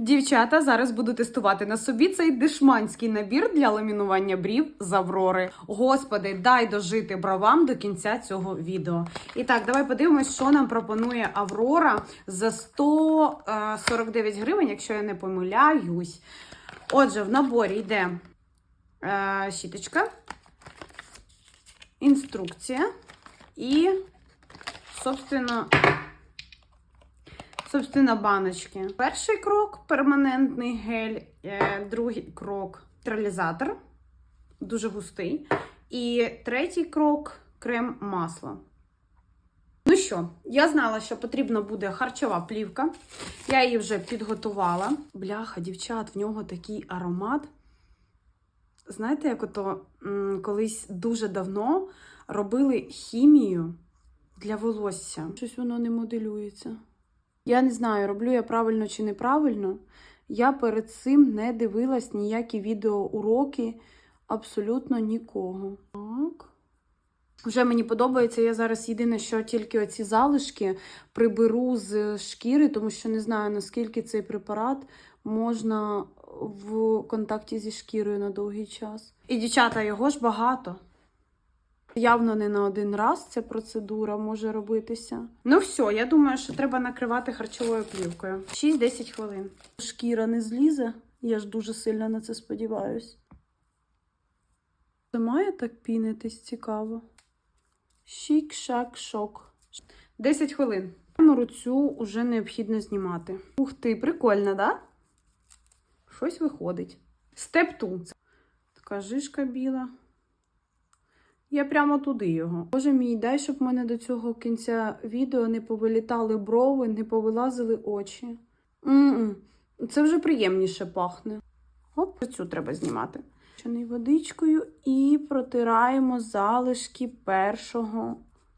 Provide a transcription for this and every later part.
Дівчата зараз буду тестувати на собі цей дешманський набір для ламінування брів з Аврори. Господи, дай дожити бровам до кінця цього відео. І так, давай подивимось, що нам пропонує Аврора за 149 гривень, якщо я не помиляюсь. Отже, в наборі йде е, щіточка, інструкція і, собственно, Собственно, баночки. Перший крок перманентний гель, е, другий крок тралізатор, дуже густий. І третій крок крем масло. Ну що, я знала, що потрібна буде харчова плівка. Я її вже підготувала. Бляха, дівчат, в нього такий аромат. Знаєте, як ото колись дуже давно робили хімію для волосся. Щось воно не моделюється. Я не знаю, роблю я правильно чи неправильно. Я перед цим не дивилась ніякі відеоуроки абсолютно нікого. Так. Вже мені подобається, я зараз єдине, що тільки оці залишки приберу з шкіри, тому що не знаю, наскільки цей препарат можна в контакті зі шкірою на довгий час. І, дівчата, його ж багато. Явно не на один раз ця процедура може робитися. Ну все, я думаю, що треба накривати харчовою плівкою. 6-10 хвилин. Шкіра не злізе, я ж дуже сильно на це сподіваюсь. Це має так пінитись цікаво. Шік-шак-шок. 10 хвилин. Камеру цю вже необхідно знімати. Ух ти, прикольно, да? Щось виходить. Степ 2. Така жишка біла. Я прямо туди його. Боже мій, дай, щоб в мене до цього кінця відео не повилітали брови, не повилазили очі. М-м. Це вже приємніше пахне. Оп, цю треба знімати. Чайною водичкою і протираємо залишки першого.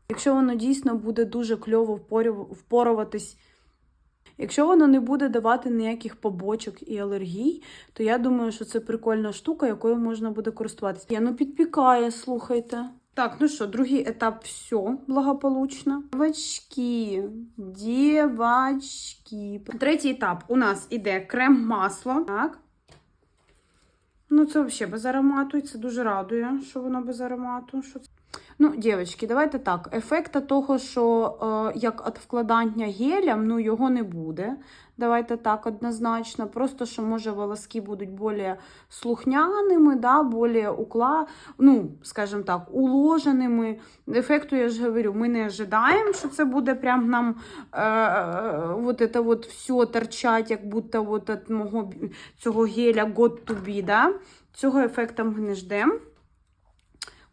Якщо воно дійсно буде дуже кльово впорю- впоруватись, якщо воно не буде давати ніяких побочок і алергій, то я думаю, що це прикольна штука, якою можна буде користуватися. Я ну підпікає, слухайте. Так, ну що, другий етап все благополучно. Дівочки, дівочки. Третій етап у нас іде крем-масло. Так. Ну, це взагалі без аромату, і це дуже радує, що воно без аромату. Що це? Ну, дівчатки, давайте так. Ефекта того, що е, як від вкладання гелем, ну його не буде. Давайте так, однозначно. Просто що може волоски будуть більш слухняними, да, більш укла, ну, скажімо так, уложеними. Ефекту, я ж говорю, ми не ожидаємо, що це буде прям нам е, е, вот это вот все торчать, як будто вот от мого цього геля God to be, да? Цього ефекту ми не ждемо.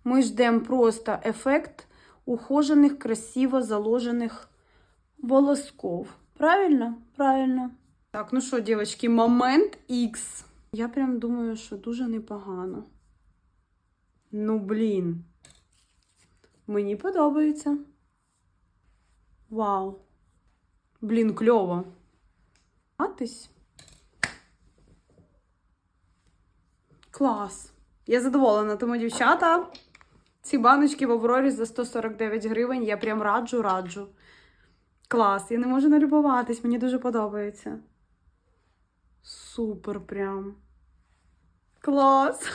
Ми ждемо просто ефект ухожених, красиво заложених волосков. Правильно? Правильно. Так, ну що, дівчатки, момент X. Я прям думаю, що дуже непогано. Ну, блін. Мені подобається. Вау. Блін, кльово. Атись. Клас. Я задоволена, тому дівчата. Ці баночки в Аврорі за 149 гривень. Я прям раджу, раджу. Клас, я не можу налюбуватись, мені дуже подобається. Супер прям. Клас.